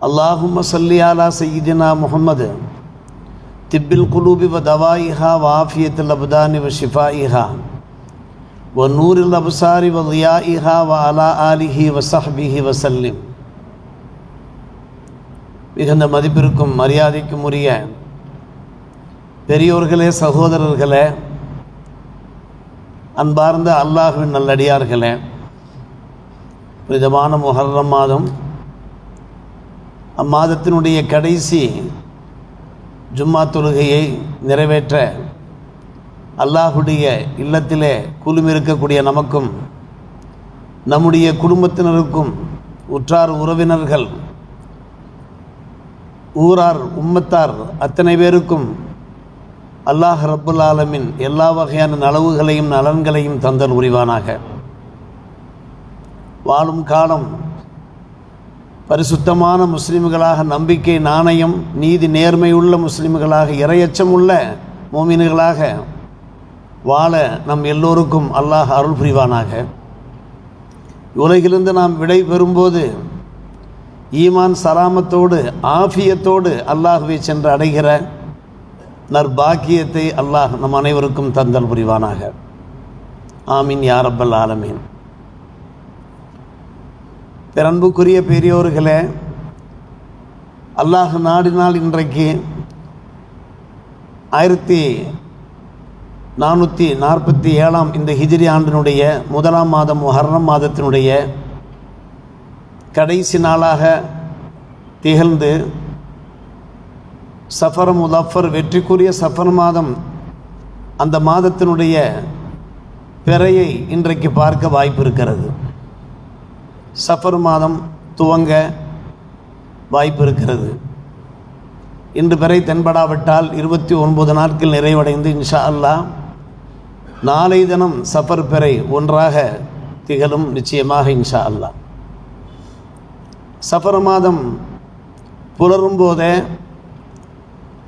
அல்லாஹும் சல்லியாலா சையீதினா முகமது திப்பில் குலூபி வ தவாயிஹா வாஃபியத்தில் அபுதானி வ ஷிஃபாயிஹா வ நூரில் அபசாரி வ லியாயிஹா வ அலா ஆலிஹி வ சஹ்பிஹி வசல்லிம் மிகுந்த மதிப்பிற்கும் மரியாதைக்கும் உரிய பெரியோர்களே சகோதரர்களே அன்பார்ந்த அல்லாஹுவின் நல்லடியார்களே புனிதமான முஹர்ரம் மாதம் அம்மாதத்தினுடைய கடைசி ஜும்மா தொழுகையை நிறைவேற்ற அல்லாஹுடைய இல்லத்திலே குழுமிருக்கக்கூடிய நமக்கும் நம்முடைய குடும்பத்தினருக்கும் உற்றார் உறவினர்கள் ஊரார் உம்மத்தார் அத்தனை பேருக்கும் அல்லாஹ் ரப்புல் ஆலமின் எல்லா வகையான நலவுகளையும் நலன்களையும் தந்தல் உரிவானாக வாழும் காலம் பரிசுத்தமான முஸ்லிம்களாக நம்பிக்கை நாணயம் நீதி நேர்மையுள்ள முஸ்லிம்களாக இரையச்சம் உள்ள மோமின்களாக வாழ நம் எல்லோருக்கும் அல்லாஹ் அருள் புரிவானாக. உலகிலிருந்து நாம் விடை பெறும்போது ஈமான் சலாமத்தோடு ஆஃபியத்தோடு அல்லாஹுவை சென்று அடைகிற நற்பாக்கியத்தை அல்லாஹ் நம் அனைவருக்கும் தந்தல் புரிவானாக. ஆமீன் யாரப்பல் ஆலமீன். பிறன்புக்குரிய பெரியோர்களே அல்லாஹ் நாடினால் இன்றைக்கு ஆயிரத்தி நானூற்றி நாற்பத்தி ஏழாம் இந்த ஹிஜ்ரி ஆண்டினுடைய முதலாம் மாதம் ஹர்ணம் மாதத்தினுடைய கடைசி நாளாக திகழ்ந்து சஃபர் முதஃபர் வெற்றிக்குரிய சஃபர் மாதம் அந்த மாதத்தினுடைய பிறையை இன்றைக்கு பார்க்க வாய்ப்பு இருக்கிறது. சஃபர் மாதம் துவங்க வாய்ப்பு இருக்கிறது இன்று வரை தென்படாவிட்டால் இருபத்தி ஒன்பது நாட்கள் நிறைவடைந்து இன்ஷா அல்லாஹ் நாளை தினம் சஃபர் பெறை ஒன்றாக திகழும் நிச்சயமாக இன்ஷா அல்லாஹ் சஃபர் மாதம் புலரும் போதே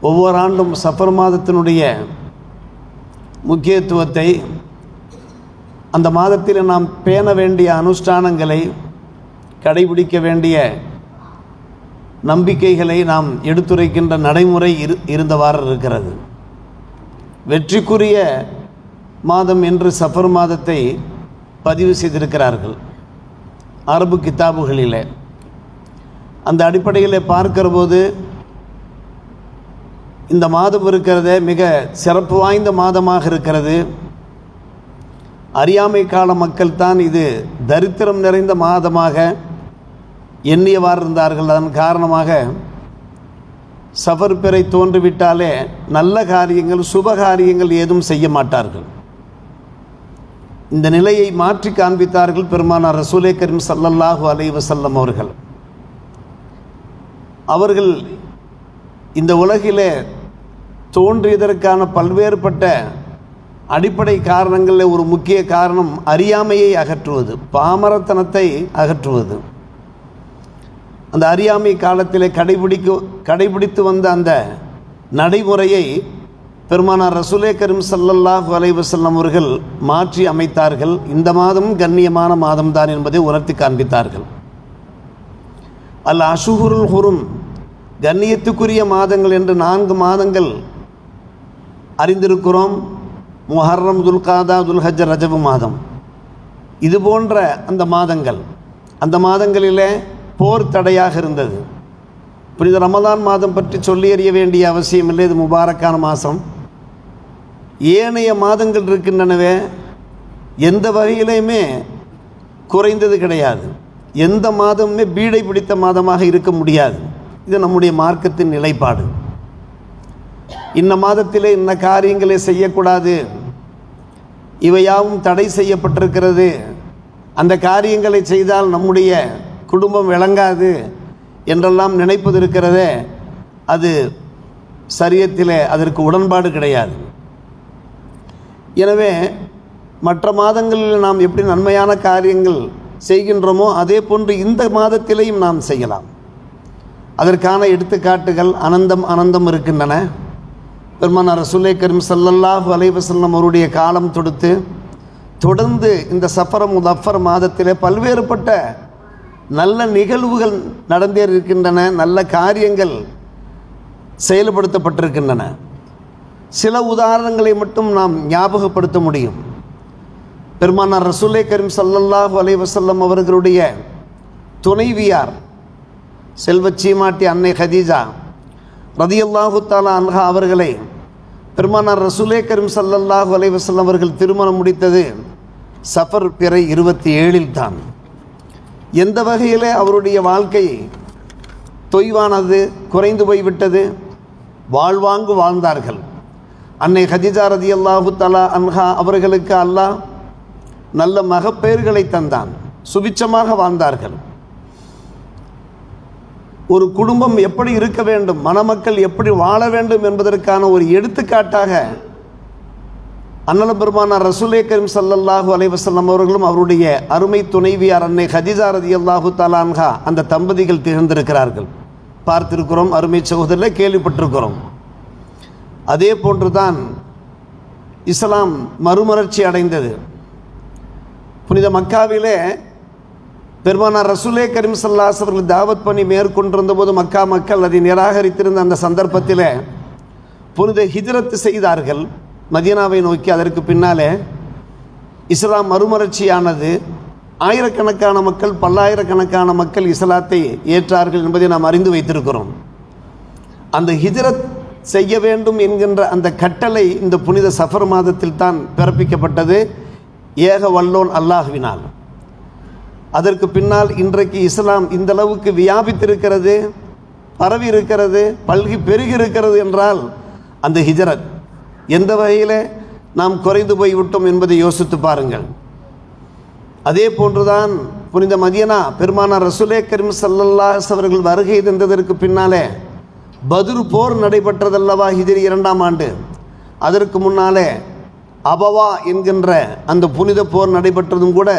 ஒவ்வொரு ஆண்டும் சஃபர் மாதத்தினுடைய முக்கியத்துவத்தை அந்த மாதத்தில் நாம் பேண வேண்டிய அனுஷ்டானங்களை கடைபிடிக்க வேண்டிய நம்பிக்கைகளை நாம் எடுத்துரைக்கின்ற நடைமுறை இரு இருந்தவாறு இருக்கிறது. வெற்றிக்குரிய மாதம் என்று சஃபர் மாதத்தை பதிவு செய்திருக்கிறார்கள். அரபு கித்தாபுகளில் அந்த அடிப்படையில் பார்க்கிற போது இந்த மாதம் இருக்கிறதே மிக சிறப்பு வாய்ந்த மாதமாக இருக்கிறது. அறியாமை கால மக்கள் தான் இது தரித்திரம் நிறைந்த மாதமாக எண்ணியவாறு இருந்தார்கள் அதன் காரணமாக சஃபர் பிறை தோன்றிவிட்டாலே நல்ல காரியங்கள் சுப காரியங்கள் ஏதும் செய்ய மாட்டார்கள். இந்த நிலையை மாற்றி காண்பித்தார்கள் பெருமானார் ரசூலே கரீம் சல்லல்லாஹு அலைஹி வஸல்லம் அவர்கள். அவர்கள் இந்த உலகிலே தோன்றியதற்கான பல்வேறுபட்ட அடிப்படை காரணங்களில் ஒரு முக்கிய காரணம் அறியாமையை அகற்றுவது பாமரத்தனத்தை அகற்றுவது. அந்த அறியாமை காலத்தில் கடைபிடிக்க கடைபிடித்து வந்த அந்த நடைமுறையை பெருமானார் ரசூலே கரீம் சல்லல்லாஹு அலைவசல்லம் அவர்கள் மாற்றி அமைத்தார்கள். இந்த மாதம் கண்ணியமான மாதம்தான் என்பதை உணர்த்தி காண்பித்தார்கள். அல் அசுகுருள் ஹுரும் கண்ணியத்துக்குரிய மாதங்கள் என்று நான்கு மாதங்கள் அறிந்திருக்கிறோம். முஹர்ரம் துல்காதா துல்ஹஜ் ரஜபு மாதம். இது போன்ற அந்த மாதங்கள். அந்த மாதங்களிலே போர் தடையாக இருந்தது. புனித ரமதான் மாதம் பற்றி சொல்லி அறிய வேண்டிய அவசியம் இல்லை. இது முபாரக்கான மாதம். ஏனைய மாதங்கள் இருக்கின்றனவே எந்த வகையிலையுமே குறைந்தது கிடையாது. எந்த மாதமுமே பீடை பிடித்த மாதமாக இருக்க முடியாது. இது நம்முடைய மார்க்கத்தின் நிலைப்பாடு. இந்த மாதத்திலே இன்ன காரியங்களை செய்யக்கூடாது. இவையாவும் தடை செய்யப்பட்டிருக்கிறது. அந்த காரியங்களை செய்தால் நம்முடைய குடும்பம் விளங்காது என்றெல்லாம் நினைப்பது இருக்கிறதே அது சரியத்திலே அதற்கு உடன்பாடு கிடையாது. எனவே மற்ற மாதங்களில் நாம் எப்படி நன்மையான காரியங்கள் செய்கின்றோமோ அதே போன்று இந்த மாதத்திலேயும் நாம் செய்யலாம். அதற்கான எடுத்துக்காட்டுகள் அனந்தம் அனந்தம் இருக்கின்றன. பெருமானார் ரசூலே கரீம் சல்லல்லாஹ் அலைஹி அவருடைய காலம் தொடுத்து தொடர்ந்து இந்த சஃபரம் முதஃபர் மாதத்திலே பல்வேறுபட்ட நல்ல நிகழ்வுகள் நடந்தேறிருக்கின்றன நல்ல காரியங்கள் செயல்படுத்தப்பட்டிருக்கின்றன. சில உதாரணங்களை மட்டும் நாம் ஞாபகப்படுத்த முடியும். பெருமானார் ரசூலே கரீம் சல்லல்லாஹ் அலைவசல்லம் அவர்களுடைய துணைவியார் செல்வச்சீமாட்டி அன்னை ஹதீஜா ரதியல்லாஹு தாலா அன்ஹா அவர்களை பெருமானார் ரசூலே கரீம் சல்லல்லாஹு அலைவசல்லம் அவர்கள் திருமணம் முடித்தது சஃபர் பிறை இருபத்தி ஏழில் தான். எந்த வகையில் அவருடைய வாழ்க்கை தொய்வானது குறைந்து போய்விட்டது? வாழ்வாங்கு வாழ்ந்தார்கள். அன்னை ஹதிஜா ரதி அல்லாஹு தலா அன்ஹா அவர்களுக்கு அல்லாஹ் நல்ல மகப்பெயர்களை தந்தான். சுபிச்சமாக வாழ்ந்தார்கள். ஒரு குடும்பம் எப்படி இருக்க வேண்டும்? மணமக்கள் எப்படி வாழ வேண்டும் என்பதற்கான ஒரு எடுத்துக்காட்டாக அண்ணல பெருமானார் ரசூலே கரீம் சல்லல்லாஹூ அலைவசல்லம் அவர்களும் அவருடைய அருமை துணைவியார் அன்னை ஹதிஜா ரதியல்லாஹு தலான்ஹா அந்த தம்பதிகள் திகழ்ந்திருக்கிறார்கள். பார்த்திருக்கிறோம் அருமை சகோதரில் கேள்விப்பட்டிருக்கிறோம். அதே போன்றுதான் இஸ்லாம் மறுமலர்ச்சி அடைந்தது. புனித மக்காவிலே பெருமானார் ரசூலே கரீம் சல்லாஸ் அவர்கள் தாவத் பணி மேற்கொண்டிருந்த போது மக்கா மக்கள் அதை நிராகரித்திருந்த அந்த சந்தர்ப்பத்தில் புனித ஹிஜரத்து செய்தார்கள். மதியனாவை நோக்கி அதற்கு பின்னாலே இஸ்லாம் மறுமலர்ச்சியானது. ஆயிரக்கணக்கான மக்கள் பல்லாயிரக்கணக்கான மக்கள் இஸ்லாத்தை ஏற்றார்கள் என்பதை நாம் அறிந்து வைத்திருக்கிறோம். அந்த ஹிஜ்ரத் செய்ய வேண்டும் என்கின்ற அந்த கட்டளை இந்த புனித சஃபர் மாதத்தில் தான் பிறப்பிக்கப்பட்டது. ஏக வல்லோன் அல்லாஹ்வினால். அதற்கு பின்னால் இன்றைக்கு இஸ்லாம் இந்த அளவுக்கு வியாபித்திருக்கிறது பரவி இருக்கிறது பல்கி பெருகி இருக்கிறது என்றால் அந்த ஹிஜரத். எந்த வகையில் நாம் குறைந்து போய்விட்டோம் என்பதை யோசித்து பாருங்கள். அதே போன்றுதான் புனித மதியனா பெருமானார் ரசுலே கரீம் சல்லல்லாஸ் அவர்கள் வருகை தந்ததற்கு பின்னாலே பதுர் போர் நடைபெற்றதல்லவா ஹிஜ்ரி இரண்டாம் ஆண்டு. அதற்கு முன்னாலே அபவா என்கின்ற அந்த புனித போர் நடைபெற்றதும் கூட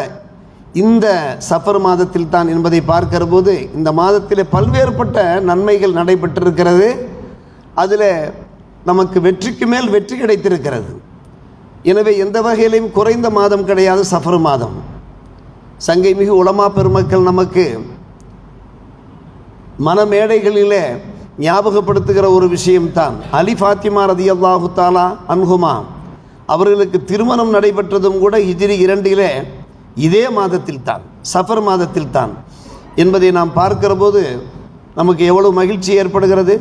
இந்த சஃபர் மாதத்தில் தான் என்பதை பார்க்கிற போது இந்த மாதத்தில் பல்வேறுபட்ட நன்மைகள் நடைபெற்றிருக்கிறது. அதில் நமக்கு வெற்றிக்கு மேல் வெற்றி கிடைத்திருக்கிறது. எனவே எந்த வகையிலையும் குறைந்த மாதம் கிடையாது சஃபர் மாதம். சங்கை மிகு உளமா பெருமக்கள் நமக்கு மனமேடைகளிலே ஞாபகப்படுத்துகிற ஒரு விஷயம்தான். அலி ஃபாத்திமா ரதி அல்லாஹு தாலா அன்ஹுமா அவர்களுக்கு திருமணம் நடைபெற்றதும் கூட ஹிஜிரி இரண்டிலே இதே மாதத்தில் தான் சஃபர் மாதத்தில் தான் என்பதை நாம் பார்க்கிற போது நமக்கு எவ்வளவு மகிழ்ச்சி ஏற்படுகிறது?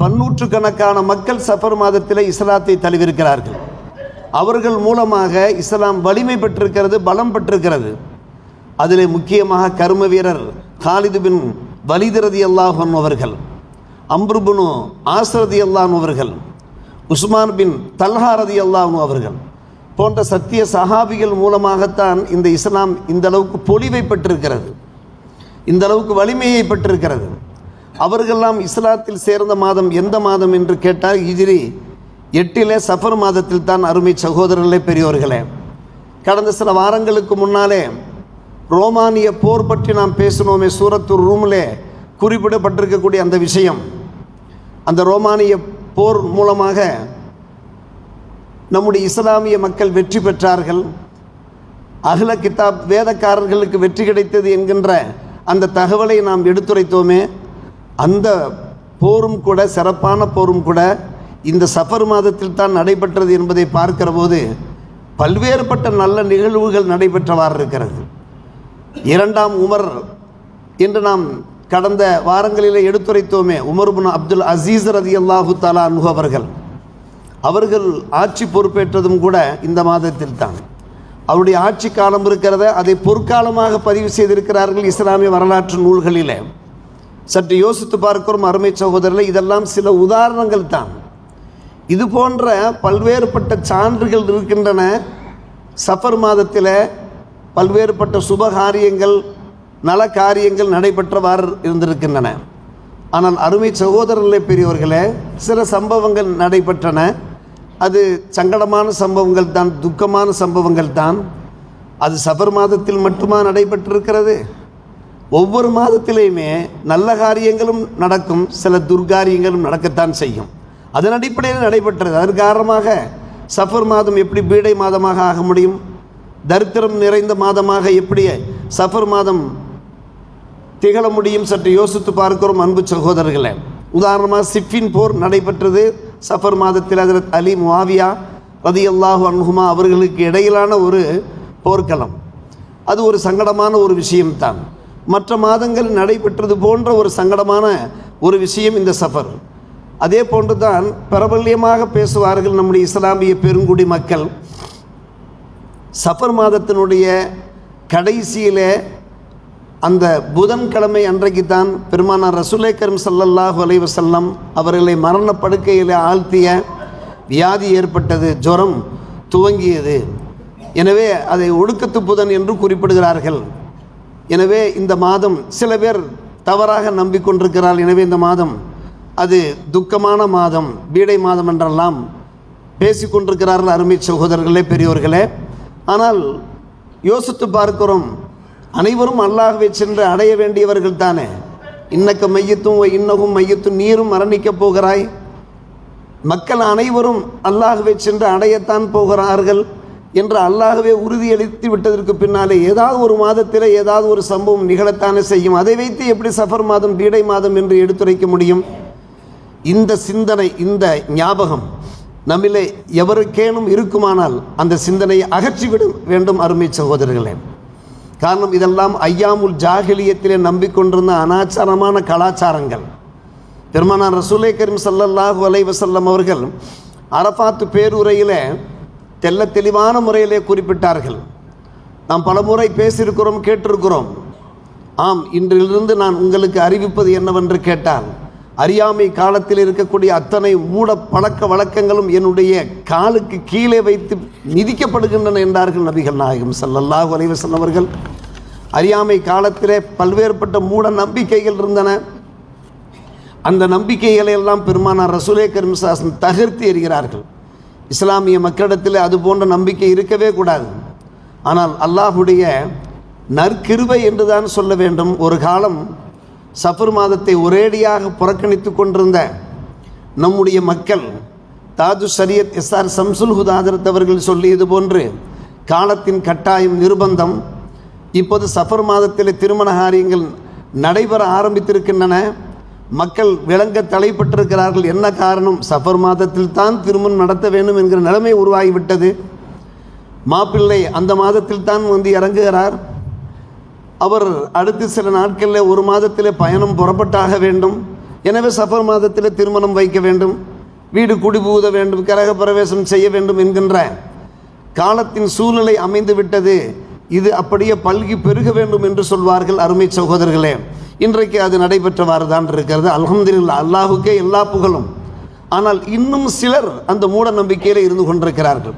பன்னூற்றுக்கணக்கான மக்கள் சஃபர் மாதத்தில் இஸ்லாத்தை தழுவிருக்கிறார்கள் அவர்கள் மூலமாக இஸ்லாம் வலிமை பெற்றிருக்கிறது பலம் பெற்றிருக்கிறது. அதில் முக்கியமாக கர்ம வீரர் காலிது பின் வலிதரதி அல்லாஹன் அவர்கள் அம்ருபுனு ஆசரதி அல்லான் அவர்கள் உஸ்மான் பின் தல்ஹாரதி அல்லாஹன் அவர்கள் போன்ற சத்திய சஹாபிகள் மூலமாகத்தான் இந்த இஸ்லாம் இந்த அளவுக்கு பொலிவை பெற்றிருக்கிறது இந்த அளவுக்கு வலிமையை பெற்றிருக்கிறது. அவர்களெல்லாம் இஸ்லாத்தில் சேர்ந்த மாதம் எந்த மாதம் என்று கேட்டால் இஜிரி எட்டிலே சஃபர் மாதத்தில் தான் அருமை சகோதரர்களே பெரியோர்களே. கடந்த சில வாரங்களுக்கு முன்னாலே ரோமானிய போர் பற்றி நாம் பேசினோமே சூரத்தூர் ரூமிலே குறிப்பிடப்பட்டிருக்கக்கூடிய அந்த விஷயம். அந்த ரோமானிய போர் மூலமாக நம்முடைய இஸ்லாமிய மக்கள் வெற்றி பெற்றார்கள். அகில கிதாப் வேதக்காரர்களுக்கு வெற்றி கிடைத்தது என்கின்ற அந்த தகவலை நாம் எடுத்துரைத்தோமே. அந்த போரும் கூட சிறப்பான போரும் கூட இந்த சஃபர் மாதத்தில் தான் நடைபெற்றது என்பதை பார்க்கிற போது பல்வேறுபட்ட நல்ல நிகழ்வுகள் நடைபெற்றவாறு இருக்கிறது. இரண்டாம் உமர் என்று நாம் கடந்த வாரங்களிலே எடுத்துரைத்தோமே உமர் முன் அப்துல் அசீஸ் ரதி அல்லாஹு தாலா அன்ஹு அவர்கள். அவர்கள் ஆட்சி பொறுப்பேற்றதும் கூட இந்த மாதத்தில் தான். அவருடைய ஆட்சி காலம் இருக்கிறத அதை பொற்காலமாக பதிவு செய்திருக்கிறார்கள் இஸ்லாமிய வரலாற்று நூல்களிலே. சற்று யோசித்து பார்க்கிறோம் அருமை சகோதரர்கள் இதெல்லாம் சில உதாரணங்கள் தான். இது போன்ற பல்வேறுபட்ட சான்றுகள் இருக்கின்றன. சஃபர் மாதத்தில் பல்வேறுபட்ட சுப காரியங்கள் நல காரியங்கள் நடைபெற்றவாறு இருந்திருக்கின்றன. ஆனால் அருமை சகோதரர்களே பெரியவர்களே சில சம்பவங்கள் நடைபெற்றன. அது சங்கடமான சம்பவங்கள் தான் துக்கமான சம்பவங்கள் தான். அது சஃபர் மாதத்தில் மட்டுமா நடைபெற்றிருக்கிறது? ஒவ்வொரு மாதத்திலேயுமே நல்ல காரியங்களும் நடக்கும் சில துர்காரியங்களும் நடக்கத்தான் செய்யும். அதன் அடிப்படையில் நடைபெற்றது. அதன் காரணமாக சஃபர் மாதம் எப்படி பீடை மாதமாக ஆக முடியும்? தரித்திரம் நிறைந்த மாதமாக எப்படி சஃபர் மாதம் திகழ முடியும்? சற்று யோசித்து பார்க்கிறோம் அன்பு சகோதரர்களே. உதாரணமாக சிஃபின் போர் நடைபெற்றது. சஃபர் மாதத்தில் அதில் அலி முவாவியா ரதி அல்லாஹு அன்ஹுமா அவர்களுக்கு இடையிலான ஒரு போர்க்களம். அது ஒரு சங்கடமான ஒரு விஷயம்தான். மற்ற மாதங்கள் நடைபெற்றது போன்ற ஒரு சங்கடமான ஒரு விஷயம் இந்த சஃபர். அதே போன்று தான் பிரபல்யமாக பேசுவார்கள் நம்முடைய இஸ்லாமிய பெருங்குடி மக்கள். சஃபர் மாதத்தினுடைய கடைசியிலே அந்த புதன்கிழமை அன்றைக்கு தான் பெருமானார் ரசுலே கரும் சல்லல்லாஹு அலைஹி வஸல்லம் அவர்களை மரணப்படுக்கையில் ஆழ்த்திய வியாதி ஏற்பட்டது ஜுரம் துவங்கியது. எனவே அதை ஒடுக்கத்து புதன் என்று குறிப்பிடுகிறார்கள். எனவே இந்த மாதம் சில பேர் தவறாக நம்பிக்கொண்டிருக்கிறார் எனவே இந்த மாதம் அது துக்கமான மாதம் பீடை மாதம் என்றெல்லாம் பேசிக்கொண்டிருக்கிறார்கள் அருமை சகோதரர்களே பெரியோர்களே. ஆனால் யோசித்து பார்க்கிறோம் அனைவரும் அல்லாகவே சென்று அடைய வேண்டியவர்கள் தானே. இன்னக்க மையத்தும் இன்னகும் மையத்தும் நீரும் மரணிக்கப் போகிறாய். மக்கள் அனைவரும் அல்லாகவே சென்று அடையத்தான் போகிறார்கள். என்று அல்லாகவே உறுதியளித்து விட்டதற்கு பின்னாலே ஏதாவது ஒரு மாதத்தில் ஏதாவது ஒரு சம்பவம் நிகழத்தானே செய்யும். அதை வைத்து எப்படி சஃபர் மாதம் பீடை மாதம் என்று எடுத்துரைக்க முடியும்? இந்த சிந்தனை இந்த ஞாபகம் நம்மிலே எவருக்கேனும் இருக்குமானால் அந்த சிந்தனையை அகற்றிவிட வேண்டும் அருமை சகோதரர்களே. காரணம் இதெல்லாம் ஐயாமுல் ஜாகிலியத்திலே நம்பிக்கொண்டிருந்த அனாச்சாரமான கலாச்சாரங்கள். பெருமானார் ரசூலை கரீம் சல்லல்லாஹு அலைவசல்லம் அவர்கள் அரபாத்து பேருரையிலே தெல்ல தெளிவான முறையிலே குறிப்பிட்டார்கள். நாம் பலமுறை பேசியிருக்கிறோம் கேட்டிருக்கிறோம். ஆம் இன்றிலிருந்து நான் உங்களுக்கு அறிவிப்பது என்னவென்று கேட்டால் அறியாமை காலத்தில் இருக்கக்கூடிய அத்தனை மூட பழக்க வழக்கங்களும் என்னுடைய காலுக்கு கீழே வைத்து மிதிக்கப்படுகின்றன என்றார்கள் நபிகள் நாயகம் சல்லல்லாஹு அலைஹி வஸல்லம் அவர்கள். அறியாமை காலத்திலே பல்வேறுபட்ட மூட நம்பிக்கைகள் இருந்தன. அந்த நம்பிக்கைகளை எல்லாம் பெருமானார் ரசூலே கரிம்சாசன் தகர்த்து எறிகிறார்கள். இஸ்லாமிய மக்களிடத்தில் அது போன்ற நம்பிக்கை இருக்கவே கூடாது. ஆனால் அல்லாஹுடைய நற்கிருபை என்றுதான் சொல்ல வேண்டும். ஒரு காலம் சஃபர் மாதத்தை ஒரேடியாக புறக்கணித்து கொண்டிருந்த நம்முடைய மக்கள் தாஜு சரியத் எஸ் ஆர் சம்சுல் ஹுதாதரத் அவர்கள் சொல்லியது போன்று காலத்தின் கட்டாயம் நிர்பந்தம். இப்போது சஃபர் மாதத்தில் திருமண காரியங்கள் நடைபெற ஆரம்பித்திருக்கின்றன. மக்கள் விளங்க தலைப்பட்டிருக்கிறார்கள். என்ன காரணம்? சஃபர் மாதத்தில் தான் திருமணம் நடத்த வேண்டும் என்கிற நிலைமை உருவாகிவிட்டது. மாப்பிள்ளை அந்த மாதத்தில் தான் வந்து இறங்குகிறார். அவர் அடுத்து சில நாட்களில் ஒரு மாதத்திலே பயணம் புறப்பட்டாக வேண்டும். எனவே சஃபர் மாதத்தில் திருமணம் வைக்க வேண்டும். வீடு குடிபுகுத வேண்டும். கரக பிரவேசம் செய்ய வேண்டும் என்கின்ற காலத்தின் சூழ்நிலை அமைந்து விட்டது இது அப்படியே பல்கி பெருக வேண்டும் என்று சொல்வார்கள் அருமை சகோதரர்களே. இன்றைக்கு அது நடைபெற்றவாறு தான் இருக்கிறது. அலமதுல்லா அல்லாஹுக்கே எல்லா புகழும். ஆனால் இன்னும் சிலர் அந்த மூட நம்பிக்கையில் இருந்து கொண்டிருக்கிறார்கள்.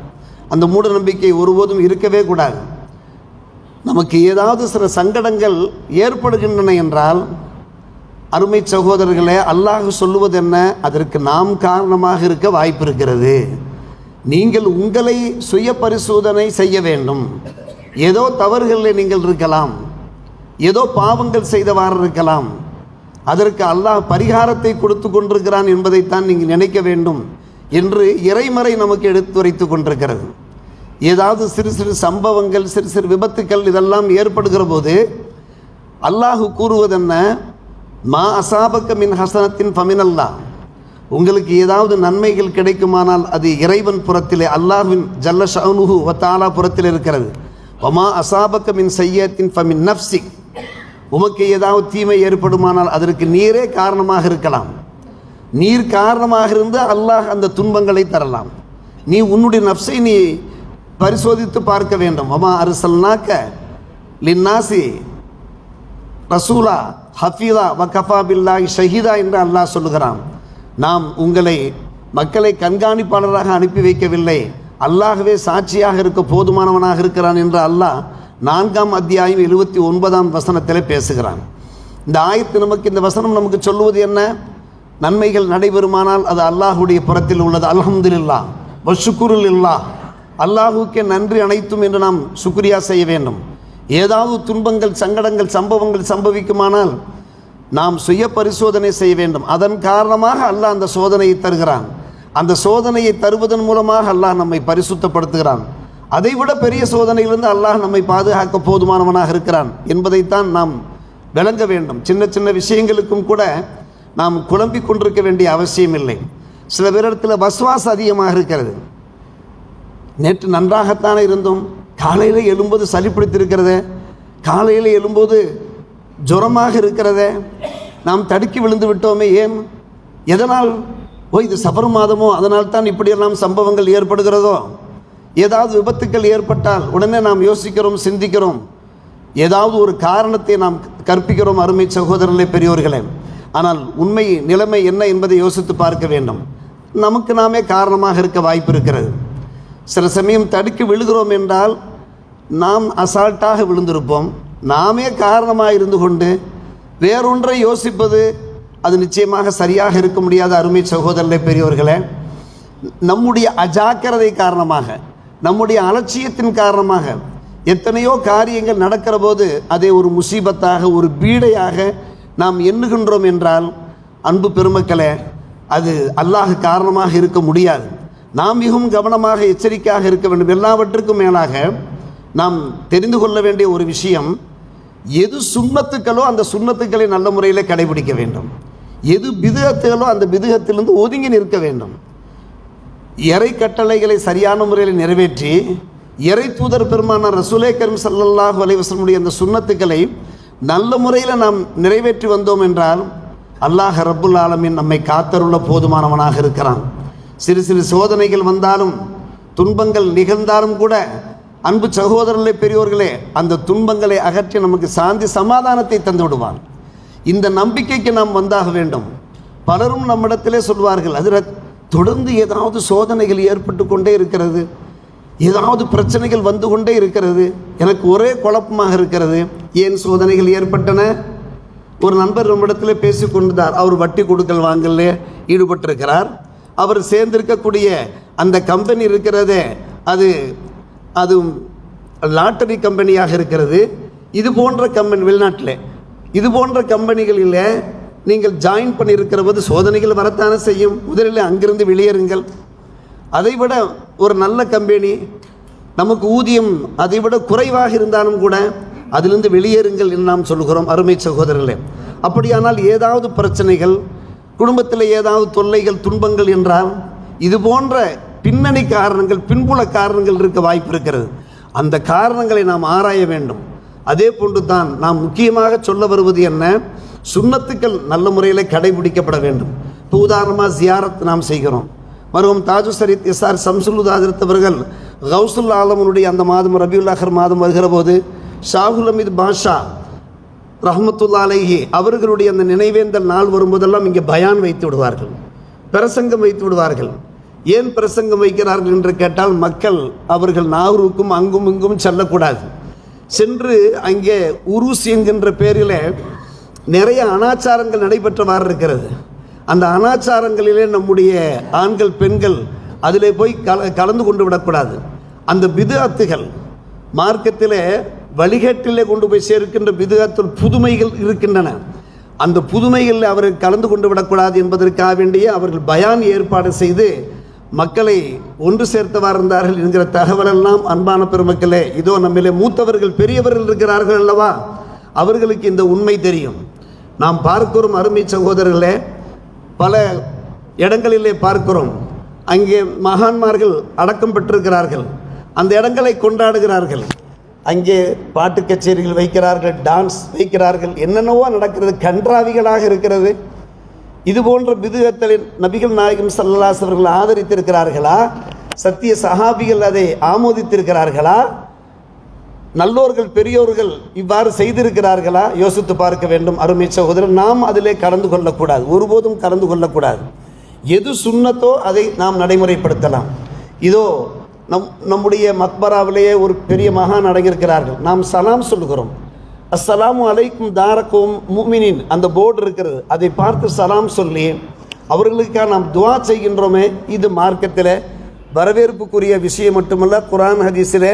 அந்த மூட நம்பிக்கை ஒருபோதும் இருக்கவே கூடாது. நமக்கு ஏதாவது சில சங்கடங்கள் ஏற்படுகின்றன என்றால் அருமை சகோதரர்களே அல்லாஹ் சொல்லுவது என்ன? அதற்கு நாம் காரணமாக இருக்க வாய்ப்பு இருக்கிறது. நீங்கள் உங்களை சுய பரிசோதனை செய்ய வேண்டும். ஏதோ தவறுகளில் நீங்கள் இருக்கலாம். ஏதோ பாவங்கள் செய்தவாறு இருக்கலாம். அதற்கு அல்லாஹ் பரிகாரத்தை கொடுத்து கொண்டிருக்கிறான் என்பதைத்தான் நீங்கள் நினைக்க வேண்டும் என்று இறைமறை நமக்கு எடுத்துரைத்து கொண்டிருக்கிறது. ஏதாவது சிறு சிறு சம்பவங்கள் சிறு சிறு விபத்துக்கள் இதெல்லாம் ஏற்படுகிற போது அல்லாஹ் கூறுவதென்ன? மா அசாபக்க மின் ஹசனத்தின் ஃபமினல்லா உங்களுக்கு ஏதாவது நன்மைகள் கிடைக்குமானால் அது இறைவன் புறத்திலே அல்லாஹ்வின் ஜல்ல ஷனுஹு வத்தாலா புறத்தில் இருக்கிறது. ஒமா அசாபக்க மின் சையத்தின் ஃபமின் நப்சிக் உமக்கு ஏதாவது தீமை ஏற்படுமானால் அதற்கு நீரே காரணமாக இருக்கலாம். நீர் காரணமாக இருந்து அல்லாஹ் அந்த துன்பங்களை தரலாம். நீ உன்னுடைய நப்சை நீ பரிசோதித்து பார்க்க வேண்டும். அம்மா அரசல்னாக்க லின்னாசி ரசூலா ஹஃபீதா வக்கஃபா பில்லாஹி ஷஹீதா என்று அல்லாஹ் சொல்லுகிறான். நாம் உங்களை மக்களை கண்காணிப்பாளராக அனுப்பி வைக்கவில்லை. அல்லாகவே சாட்சியாக இருக்க போதுமானவனாக இருக்கிறான் என்று அல்லாஹ் நான்காம் அத்தியாயம் எழுபத்தி ஒன்பதாம் வசனத்தில் பேசுகிறான். இந்த ஆயத்து நமக்கு இந்த வசனம் நமக்கு சொல்லுவது என்ன? நன்மைகள் நடைபெறுமானால் அது அல்லாஹுடைய புறத்தில் உள்ளது. அல்ஹம்துலில்லா வஷுக்குருல் இல்லா அல்லாஹுக்கே நன்றி அனைத்தும் என்று நாம் சுக்ரியா செய்ய வேண்டும். ஏதாவது துன்பங்கள் சங்கடங்கள் சம்பவங்கள் சம்பவிக்குமானால் நாம் சுய பரிசோதனை செய்ய வேண்டும். அதன் காரணமாக அல்லாஹ் அந்த சோதனையை தருகிறான். அந்த சோதனையை தருவதன் மூலமாக அல்லாஹ் நம்மை பரிசுத்தப்படுத்துகிறான். அதைவிட பெரிய சோதனையிலிருந்து அல்லாஹ் நம்மை பாதுகாக்க போதுமானவனாக இருக்கிறான் என்பதைத்தான் நாம் விளங்க வேண்டும். சின்ன சின்ன விஷயங்களுக்கும் கூட நாம் குழம்பிக் கொண்டிருக்க வேண்டிய அவசியம் இல்லை. சில பேரிடத்தில் வசுவாஸ் அதிகமாக இருக்கிறது. நேற்று நன்றாகத்தானே இருந்தோம். காலையில் எழும்போது சளி பிடித்திருக்கிறதே. காலையில் எழும்போது ஜுரமாக இருக்கிறதே. நாம் தடுக்கி விழுந்து விட்டோமே ஏன்? எதனால்? ஓ இது சபர் மாதமோ? அதனால் தான் இப்படியெல்லாம் சம்பவங்கள் ஏற்படுகிறதோ? ஏதாவது விபத்துக்கள் ஏற்பட்டால் உடனே நாம் யோசிக்கிறோம் சிந்திக்கிறோம். ஏதாவது ஒரு காரணத்தை நாம் கற்பிக்கிறோம் அருமை சகோதரர்களே பெரியோர்களே. ஆனால் உண்மை நிலைமை என்ன என்பதை யோசித்து பார்க்க வேண்டும். நமக்கு நாமே காரணமாக இருக்க வாய்ப்பு இருக்கிறது. சில சமயம் தடுக்கி விழுகிறோம் என்றால் நாம் அசால்ட்டாக விழுந்திருப்போம். நாமே காரணமாக இருந்து கொண்டு வேறொன்றை யோசிப்பது அது நிச்சயமாக சரியாக இருக்க முடியாத அருமை சகோதரர்களே பெரியவர்களே நம்முடைய அஜாக்கிரதை காரணமாக. நம்முடைய அலட்சியத்தின் காரணமாக எத்தனையோ காரியங்கள் நடக்கிற போது அதை ஒரு முசீபத்தாக ஒரு பீடையாக நாம் எண்ணுகின்றோம் என்றால் அன்பு பெருமக்களே அது அல்லாஹ் காரணமாக இருக்க முடியாது. நாம் மிகவும் கவனமாக எச்சரிக்கையாக இருக்க வேண்டும். எல்லாவற்றுக்கும் மேலாக நாம் தெரிந்து கொள்ள வேண்டிய ஒரு விஷயம் எது சுண்ணத்துக்களோ அந்த சுண்ணத்துக்களை நல்ல முறையில் கடைபிடிக்க வேண்டும். எது பிதுகத்துகளோ அந்த பிதுகத்திலிருந்து ஒதுங்கி நிற்க வேண்டும். இறை கட்டளைகளை சரியான முறையில் நிறைவேற்றி இறை தூதர் பெருமான ரசூலே கரீம் ஸல்லல்லாஹு அலைஹி அந்த சுண்ணத்துக்களை நல்ல முறையில் நாம் நிறைவேற்றி வந்தோம் என்றால் அல்லாஹ் ரப்புல் ஆலமின் நம்மை காத்தருள்ள போதுமானவனாக இருக்கிறான். சிறு சிறு சோதனைகள் வந்தாலும் துன்பங்கள் நிகழ்ந்தாலும் கூட அன்பு சகோதரர்களே பெரியோர்களே அந்த துன்பங்களை அகற்றி நமக்கு சாந்தி சமாதானத்தை தந்து விடுவான். இந்த நம்பிக்கைக்கு நாம் வந்தாக வேண்டும். பலரும் நம்மிடத்திலே சொல்வார்கள் அது தொடர்ந்து ஏதாவது சோதனைகள் ஏற்பட்டு கொண்டே இருக்கிறது ஏதாவது பிரச்சனைகள் வந்து கொண்டே இருக்கிறது எனக்கு ஒரே குழப்பமாக இருக்கிறது. ஏன் சோதனைகள் ஏற்பட்டன? ஒரு நண்பர் நம்மிடத்தில் பேசி கொண்டிருந்தார் அவர் வட்டி கொடுக்கல் வாங்கல ஈடுபட்டிருக்கிறார். அவர் சேர்ந்திருக்கக்கூடிய அந்த கம்பெனி இருக்கிறதே அது அது லாட்டரி கம்பெனியாக இருக்கிறது. இது போன்ற கம்பெனி வெளிநாட்டில். இது போன்ற கம்பெனிகளில் நீங்கள் ஜாயின் பண்ணியிருக்கிற போது சோதனைகள் வரத்தானே செய்யும்? முதலில் அங்கிருந்து வெளியேறுங்கள். அதைவிட ஒரு நல்ல கம்பெனி நமக்கு ஊதியம் அதைவிட குறைவாக இருந்தாலும் கூட அதிலிருந்து வெளியேறுங்கள் என்று நாம் சொல்கிறோம் அருமை சகோதரர்களே. அப்படியானால் ஏதாவது பிரச்சனைகள் குடும்பத்தில் ஏதாவது தொல்லைகள் துன்பங்கள் என்றால் இது போன்ற பின்னணி காரணங்கள் பின்புல காரணங்கள் இருக்க வாய்ப்பு இருக்கிறது. அந்த காரணங்களை நாம் ஆராய வேண்டும். அதே போன்று தான் நாம் முக்கியமாக சொல்ல வருவது என்ன? சுண்ணத்துக்கள் நல்ல முறையில் கடைபிடிக்கப்பட வேண்டும். இப்போ உதாரணமாக ஜியாரத் நாம் செய்கிறோம். மருவம் தாஜு சரீத் எஸ்ஆர் சம்சுல் அவர்கள் கவுசுல் ஆலமனுடைய அந்த மாதம் ரபியுல்லாஹர் மாதம் வருகிற போது ஷாகுல் அமித் பாஷா ரஹமத்துல்லா அலைஹி அவர்களுடைய அந்த நினைவேந்தல் நாள் வரும்போதெல்லாம் இங்கே பயான் வைத்து விடுவார்கள். பிரசங்கம் வைத்து விடுவார்கள். ஏன் பிரசங்கம் வைக்கிறார்கள் என்று கேட்டால் மக்கள் அவர்கள் நாகூருக்கும் அங்கும் இங்கும் செல்லக்கூடாது. சென்று அங்கே உருஸ் என்கின்ற பேரில் நிறைய அனாச்சாரங்கள் நடைபெற்றவாறு இருக்கிறது. அந்த அனாச்சாரங்களிலே நம்முடைய ஆண்கள் பெண்கள் அதிலே போய் கல கலந்து கொண்டு விடக்கூடாது. அந்த பிதுஅத்துகள் மார்க்கத்திலே வழிகேட்டிலே கொண்டு போய் சேர்க்கின்ற பிதுஅத்துல் புதுமைகள் இருக்கின்றன. அந்த புதுமைகளில் அவர்கள் கலந்து கொண்டு விடக்கூடாது என்பதற்காக வேண்டிய அவர்கள் பயான் ஏற்பாடு செய்து மக்களை ஒன்று சேர்த்தவாறு இருந்தார்கள் என்கிற தகவலெல்லாம் அன்பான பெருமக்களே இதோ நம்மிலே மூத்தவர்கள் பெரியவர்கள் இருக்கிறார்கள் அல்லவா? அவர்களுக்கு இந்த உண்மை தெரியும். நாம் பார்க்கிறோம் அருமை சகோதரர்களே பல இடங்களிலே பார்க்கிறோம். அங்கே மகான்மார்கள் அடக்கம் பெற்றிருக்கிறார்கள். அந்த இடங்களை கொண்டாடுகிறார்கள். அங்கே பாட்டு கச்சேரிகள் வைக்கிறார்கள் டான்ஸ் வைக்கிறார்கள் என்னென்னவோ நடக்கிறது கன்றாவிகளாக இருக்கிறது. இது போன்ற பிதுகத்தலின் நபிகள் நாயகம் சல்லாஸ் அவர்கள் ஆதரித்திருக்கிறார்களா? சத்திய சஹாபிகள் அதை ஆமோதித்திருக்கிறார்களா? நல்லோர்கள் பெரியோர்கள் இவ்வாறு செய்திருக்கிறார்களா? யோசித்து பார்க்க வேண்டும் அருமை சகோதரர். நாம் அதிலே கலந்து கொள்ளக்கூடாது. ஒருபோதும் கலந்து கொள்ளக்கூடாது. எது சுண்ணத்தோ அதை நாம் நடைமுறைப்படுத்தலாம். இதோ நம் நம்முடைய மக்பராவிலேயே ஒரு பெரிய மகான் அடங்கியிருக்கிறார்கள். நாம் சலாம் சொல்லுகிறோம். அஸ்ஸலாமு அலைக்கும் தாரக்கும் முமினின் அந்த போர்டு இருக்கிறது. அதை பார்த்து சலாம் சொல்லி அவர்களுக்காக நாம் துவா செய்கின்றோமே. இது மார்க்கத்தில் வரவேற்புக்குரிய விஷயம் மட்டுமல்ல குரான் ஹதீஸில்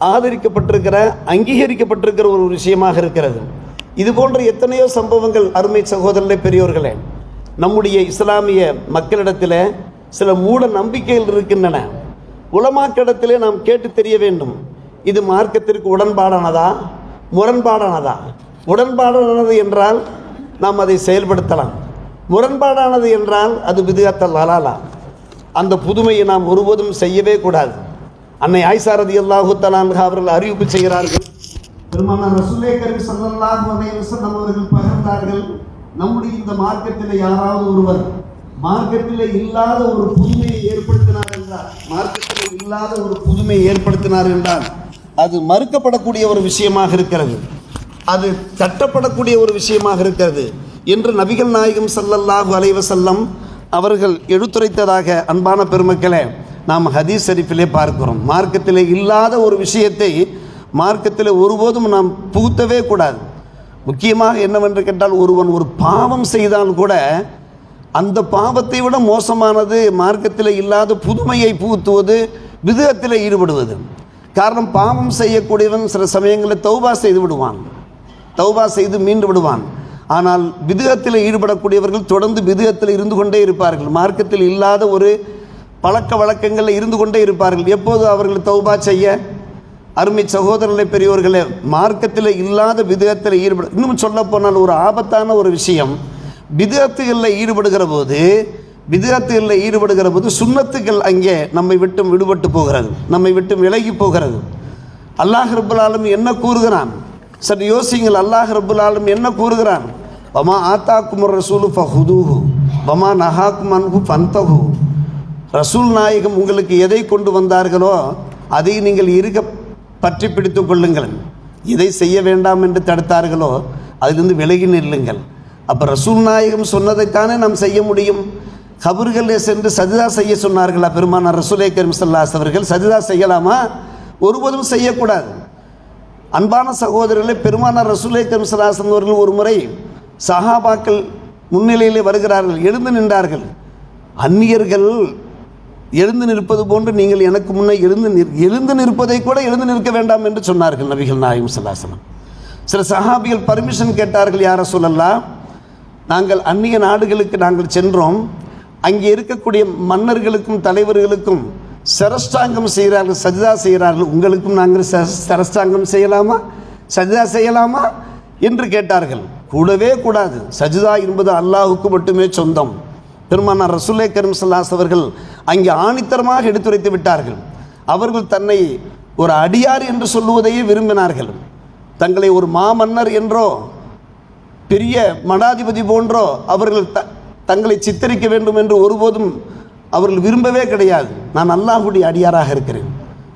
ஆதரிக்கப்பட்டிருக்கிற அங்கீகரிக்கப்பட்டிருக்கிற ஒரு விஷயமாக இருக்கிறது. இது போன்ற எத்தனையோ சம்பவங்கள் அருமை சகோதரர்களே பெரியோர்களே. நம்முடைய இஸ்லாமிய மக்களிடத்தில் சில மூட நம்பிக்கைகள் இருக்கின்றன. உலமாக்கிடத்திலே நாம் கேட்டு தெரிய வேண்டும். இது மார்க்கத்திற்கு உடன்பாடானதா? முரண்பாடானதா? உடன்பாடானது என்றால் நாம் அதை செயல்படுத்தலாம். முரண்பாடானது என்றால் அது விதுகத்தல் அலாலா அந்த புதுமையை நாம் ஒருபோதும் செய்யவே கூடாது. அன்னை ஆய்சாரதி அல்லாஹு தலான்ஹா அவர்கள் அறிவிப்பு செய்கிறார்கள். பெருமானார் ரசூலே கரீம் ஸல்லல்லாஹு அலைஹி அவர்கள் பகிர்ந்தார்கள் நம்முடைய இந்த மார்க்கத்தில் யாராவது ஒருவர் மார்க்கத்தில் இல்லாத ஒரு புதுமையை ஏற்படுத்தினார் என்றால் மார்க்கத்தில் இல்லாத ஒரு புதுமையை ஏற்படுத்தினார் என்றால் அது மறுக்கப்படக்கூடிய ஒரு விஷயமாக இருக்கிறது. அது தட்டப்படக்கூடிய ஒரு விஷயமாக இருக்கிறது என்று நபிகள் நாயகம் சல்லல்லாஹு அலைவசல்லம் அவர்கள் எடுத்துரைத்ததாக அன்பான பெருமக்களே நாம் ஹதீஸ் ஷரீஃபிலே பார்க்கிறோம். மார்க்கத்தில் இல்லாத ஒரு விஷயத்தை மார்க்கத்தில் ஒருபோதும் நாம் புகுத்தவே கூடாது. முக்கியமாக என்னவென்று கேட்டால் ஒருவன் ஒரு பாவம் செய்தால் கூட அந்த பாவத்தை விட மோசமானது மார்க்கத்தில் இல்லாத புதுமையை புகுத்துவது விதத்தில் ஈடுபடுவது. காரணம் பாவம் செய்யக்கூடியவன் சில சமயங்களில் தௌபா செய்து விடுவான். தௌபா செய்து மீண்டு விடுவான். ஆனால் விதுகத்தில் ஈடுபடக்கூடியவர்கள் தொடர்ந்து விதுகத்தில் இருந்து கொண்டே இருப்பார்கள். மார்க்கத்தில் இல்லாத ஒரு பழக்க வழக்கங்களில் இருந்து கொண்டே இருப்பார்கள். எப்போது அவர்கள் தௌபா செய்ய? அருமை சகோதரர்களை பெரியோர்களே மார்க்கத்தில் இல்லாத விதத்தில் ஈடுபட இன்னும் சொல்ல போனால் ஒரு ஆபத்தான ஒரு விஷயம். விதத்துகளில் ஈடுபடுகிற போது விதத்துகளில் ஈடுபடுகிற போது சுண்ணத்துக்கள் அங்கே நம்மை விட்டு விடுபட்டு போகிறது. நம்மை விட்டு விலகி போகிறது. அல்லாஹ் ரபுல்லாலும் என்ன கூறுகிறான்? சரி யோசிங்கள் அல்லாஹ் ரபுல்லாலும் என்ன கூறுகிறான்? வமா ஆத்தாக்கும் ரசூலு ஃபஹுதூஹு. பமா நஹாக்குமன்ஹு அன்ஹு ரசூல் நாயகம் உங்களுக்கு எதை கொண்டு வந்தார்களோ அதை நீங்கள் இருக பற்றி பிடித்து கொள்ளுங்கள். இதை செய்ய வேண்டாம் என்று தடுத்தார்களோ அதிலிருந்து விலகி நில்லுங்கள். அப்போ ரசூல் நாயகம் சொன்னதைத்தானே நாம் செய்ய முடியும்? கபர்களில் சென்று சஜிதா செய்ய சொன்னார்களா? பெருமானார் ரசூலே கரீம் ஸல்லல்லாஹு அவர்கள் சஜிதா செய்யலாமா? ஒருபோதும் செய்யக்கூடாது. அன்பான சகோதரர்களே பெருமானார் ரசூலே கரீம் ஸல்லல்லாஹு அவர்கள் ஒரு முறை சஹாபாக்கள் முன்னிலையிலே வருகிறார்கள் எழுந்து நின்றார்கள். அந்நியர்கள் எழுந்து நிற்பது போன்று நீங்கள் எனக்கு முன்னே எழுந்து நிற் எழுந்து நிற்பதை கூட எழுந்து நிற்க வேண்டாம் என்று சொன்னார்கள் நபிகள் நாயகம் சல்லாசலம் சில சஹாபிகள் பர்மிஷன் கேட்டார்கள் யாரை சொல்லலாம் நாங்கள் அந்நிய நாடுகளுக்கு நாங்கள் சென்றோம். அங்கே இருக்கக்கூடிய மன்னர்களுக்கும் தலைவர்களுக்கும் சரஷ்டாங்கம் செய்கிறார்கள் சஜிதா செய்கிறார்கள். உங்களுக்கும் நாங்கள் ச சரஸ்டாங்கம் செய்யலாமா? சஜிதா செய்யலாமா? என்று கேட்டார்கள். கூடவே கூடாது. சஜிதா என்பது அல்லாஹுக்கு மட்டுமே சொந்தம். பெருமானார் ரசுல்லே கரீம் அவர்கள் அங்கே ஆணித்தரமாக எடுத்துரைத்து விட்டார்கள். அவர்கள் தன்னை ஒரு அடியார் என்று சொல்லுவதையே விரும்பினார்கள். தங்களை ஒரு மாமன்னர் என்றோ பெரிய மடாதிபதி போன்றோ அவர்கள் த தங்களை சித்தரிக்க வேண்டும் என்று ஒருபோதும் அவர்கள் விரும்பவே கிடையாது. நான் அல்லாஹுடைய அடியாராக இருக்கிறேன்.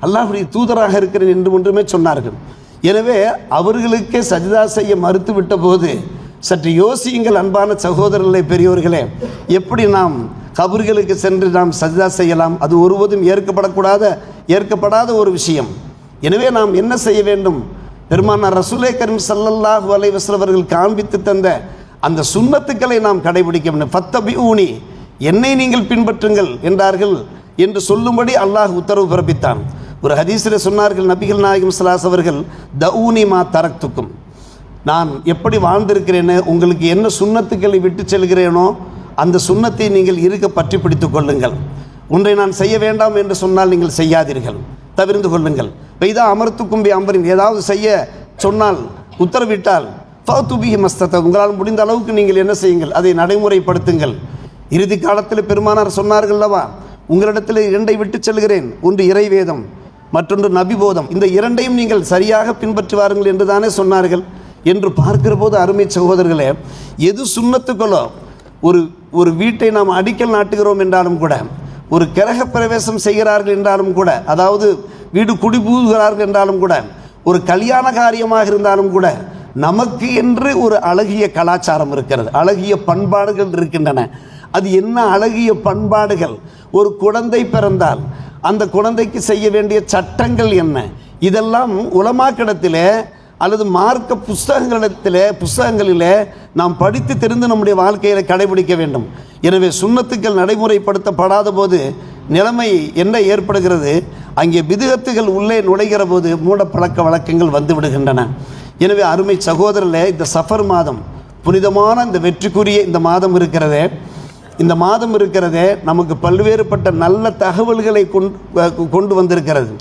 அல்லாஹுடைய தூதராக இருக்கிறேன் என்று ஒன்றுமே சொன்னார்கள். எனவே அவர்களுக்கே சஜிதா செய்ய மறுத்து விட்ட போது சற்று யோசியுங்கள் அன்பான சகோதரர்களே பெரியோர்களே. எப்படி நாம் கபர்களுக்கு சென்று நாம் சஜிதா செய்யலாம். அது ஒருபோதும் ஏற்கப்படக்கூடாத ஏற்கப்படாத ஒரு விஷயம். எனவே நாம் என்ன செய்ய வேண்டும்? பெருமானார் ரசூலே கரீம் சல்லல்லாஹு அலைஹி காண்பித்து தந்த அந்த சுன்னத்துக்களை நாம் கடைபிடிக்க வேண்டும். ஃபத்தபி ஊனி என்னை நீங்கள் பின்பற்றுங்கள் என்றார்கள் என்று சொல்லும்படி அல்லாஹ் உத்தரவு பிறப்பித்தான். ஒரு ஹதீஸில் சொன்னார்கள் நபிகள் நாயகம் சலாஸ் அவர்கள் த ஊனி மா தரத்துக்கும் நான் எப்படி வாழ்ந்திருக்கிறேன்னு உங்களுக்கு என்ன சுண்ணத்துக்களை விட்டு செல்கிறேனோ அந்த சுண்ணத்தை நீங்கள் இருக்க பற்றி பிடித்துக் கொள்ளுங்கள். ஒன்றை நான் செய்ய வேண்டாம் என்று சொன்னால் நீங்கள் செய்யாதீர்கள். தவிர்ந்து கொள்ளுங்கள். பெய்தா அமர்த்து கும்பி அம்பரின் ஏதாவது செய்ய சொன்னால் உத்தரவிட்டால் ஃபவுத்துபிஹி மஸ்தத்தை உங்களால் முடிந்த அளவுக்கு நீங்கள் என்ன செய்யுங்கள்? அதை நடைமுறைப்படுத்துங்கள். இறுதி காலத்தில் பெருமானார் சொன்னார்கள் அல்லவா? உங்களிடத்தில் இரண்டை விட்டு செல்கிறேன். ஒன்று இறைவேதம் மற்றொன்று நபிபோதம். இந்த இரண்டையும் நீங்கள் சரியாக பின்பற்றி வாருங்கள் என்று தானே சொன்னார்கள்? என்று பார்க்கிற போது அருமை சகோதரர்களே எது சுண்ணத்துக்களோ ஒரு ஒரு வீட்டை நாம் அடிக்கல் நாட்டுகிறோம் என்றாலும் கூட ஒரு கிரக பிரவேசம் செய்கிறார்கள் என்றாலும் கூட அதாவது வீடு குடிபூதுகிறார்கள் என்றாலும் கூட ஒரு கல்யாண காரியமாக இருந்தாலும் கூட நமக்கு என்று ஒரு அழகிய கலாச்சாரம் இருக்கிறது அழகிய பண்பாடுகள் இருக்கின்றன. அது என்ன அழகிய பண்பாடுகள்? ஒரு குழந்தை பிறந்தால் அந்த குழந்தைக்கு செய்ய வேண்டிய சட்டங்கள் என்ன? இதெல்லாம் உலமாக்கிடத்திலே அல்லது மார்க்க புஸ்தகங்களிடத்தில் புஸ்தகங்களில் நாம் படித்து தெரிந்து நம்முடைய வாழ்க்கையில் கடைபிடிக்க வேண்டும். எனவே சுண்ணத்துக்கள் நடைமுறைப்படுத்தப்படாத போது நிலைமை என்ன ஏற்படுகிறது? அங்கே விதுகத்துகள் உள்ளே நுழைகிற போது மூட பழக்க வழக்கங்கள் வந்து விடுகின்றன. எனவே அருமை சகோதரில் இந்த சஃபர் மாதம் புனிதமான இந்த வெற்றிக்குரிய இந்த மாதம் இருக்கிறதே. இந்த மாதம் இருக்கிறதே நமக்கு பல்வேறுபட்ட நல்ல தகவல்களை கொண்டு கொண்டு வந்திருக்கிறது.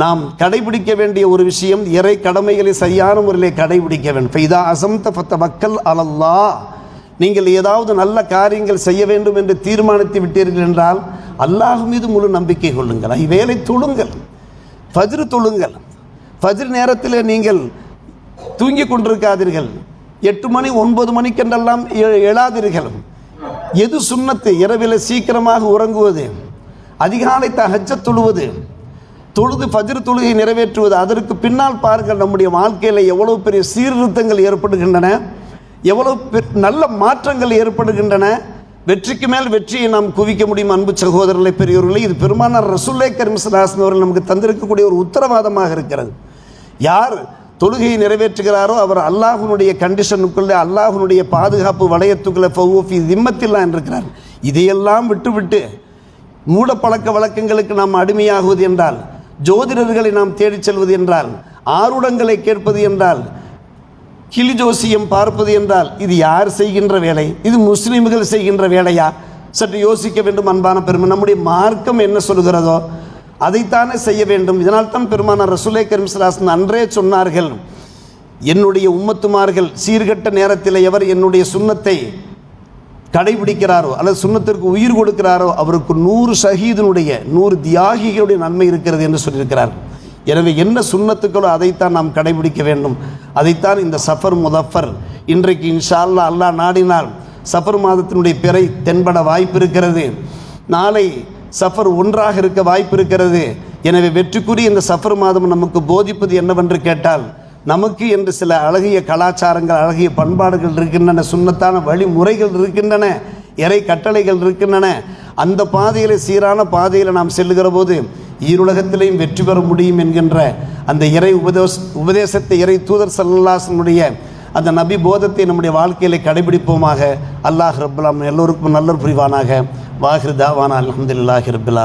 நாம் கடைபிடிக்க வேண்டிய ஒரு விஷயம் இறை கடமைகளை சரியான முறையிலே கடைபிடிக்க வேண்டும். இதா அசம்த ஃபத்த மக்கள் அலல்லா நீங்கள் ஏதாவது நல்ல காரியங்கள் செய்ய வேண்டும் என்று தீர்மானித்து விட்டீர்கள் என்றால் அல்லாஹ் மீது முழு நம்பிக்கை கொள்ளுங்கள். இவ்வேளை தொழுங்கள். ஃபஜ்ர் தொழுங்கள். ஃபஜ்ர் நேரத்தில் நீங்கள் தூங்கிக் கொண்டிருக்காதீர்கள். எட்டு மணி ஒன்பது மணிக்கென்றெல்லாம் எழாதீர்கள் எது சுண்ணத்து? இரவில் சீக்கிரமாக உறங்குவது. அதிகாலை தஹஜ்ஜத் தொழுவது. தொழுது ஃபஜ்ர் தொழுகை நிறைவேற்றுவது அதற்கு பின்னால் பாருங்கள் நம்முடைய வாழ்க்கையில் எவ்வளவு பெரிய சீர்திருத்தங்கள் ஏற்படுகின்றன எவ்வளவு நல்ல மாற்றங்கள் ஏற்படுகின்றன. வெற்றிக்கு மேல் வெற்றியை நாம் குவிக்க முடியும் அன்பு சகோதரர்களை பெரியவர்களே இது பெருமானார் ரசுல்லே கரிமசலாசன் அவர்கள் நமக்கு தந்திருக்கக்கூடிய ஒரு உத்தரவாதமாக இருக்கிறது. யார் தொழுகையை நிறைவேற்றுகிறாரோ அவர் அல்லாஹுனுடைய கண்டிஷனுக்குள்ளே அல்லாஹனுடைய பாதுகாப்பு வளையத்துக்குள்ளே ஃபவுஃபி திம்மத்தில்லாம் இருக்கிறார் இதையெல்லாம் விட்டுவிட்டு மூட பழக்க வழக்கங்களுக்கு நாம் அடிமையாகுவது என்றால் ஜோதிடர்களை நாம் தேடிச் செல்வது என்றால் ஆருடங்களை கேட்பது என்றால் கிளி ஜோசியம் பார்ப்பது என்றால் இது யார் செய்கின்ற வேலை? இது முஸ்லீம்கள் செய்கின்ற வேலையா? சற்று யோசிக்க வேண்டும் அன்பான பெருமை. நம்முடைய மார்க்கம் என்ன சொல்கிறதோ அதைத்தானே செய்ய வேண்டும். இதனால் தான் பெருமான ரசுலே கரீம் அன்றே சொன்னார்கள் என்னுடைய உம்மத்துமார்கள் சீர்கட்ட நேரத்தில் எவர் என்னுடைய சுண்ணத்தை கடைபிடிக்கிறாரோ அல்லது சுண்ணத்திற்கு உயிர் கொடுக்கிறாரோ அவருக்கு நூறு ஷஹீதனுடைய நூறு தியாகிகளுடைய நன்மை இருக்கிறது என்று சொல்லியிருக்கிறார். எனவே என்ன சுண்ணத்துக்களோ அதைத்தான் நாம் கடைபிடிக்க வேண்டும். அதைத்தான் இந்த சஃபர் முதஃபர் இன்றைக்கு இன்ஷா அல்லா அல்லாஹ் நாடினால் சஃபர் மாதத்தினுடைய பிறை தென்பட வாய்ப்பு இருக்கிறது. நாளை சஃபர் ஒன்றாக இருக்க வாய்ப்பு இருக்கிறது. எனவே வெற்றிக்குரிய இந்த சஃபர் மாதம் நமக்கு போதிப்பது என்னவென்று கேட்டால் நமக்கு என்று சில அழகிய கலாச்சாரங்கள் அழகிய பண்பாடுகள் இருக்கின்றன சுண்ணத்தான வழிமுறைகள் இருக்கின்றன இறை கட்டளைகள் இருக்கின்றன. அந்த பாதையில் சீரான பாதையில் நாம் செல்லுகிற போது ஈருலகத்திலையும் வெற்றி பெற முடியும் என்கின்ற அந்த இறை உபதேச உபதேசத்தை இறை தூதர் சல்லாசனுடைய அந்த நபி போதத்தை நம்முடைய வாழ்க்கையில கடைபிடிப்போமாக. அல்லாஹ் ரபுல்லாம் எல்லோருக்கும் நல்ல புரிவானாக. வாஹிர் தாவானா அலமதுல்லாஹி ரபுல்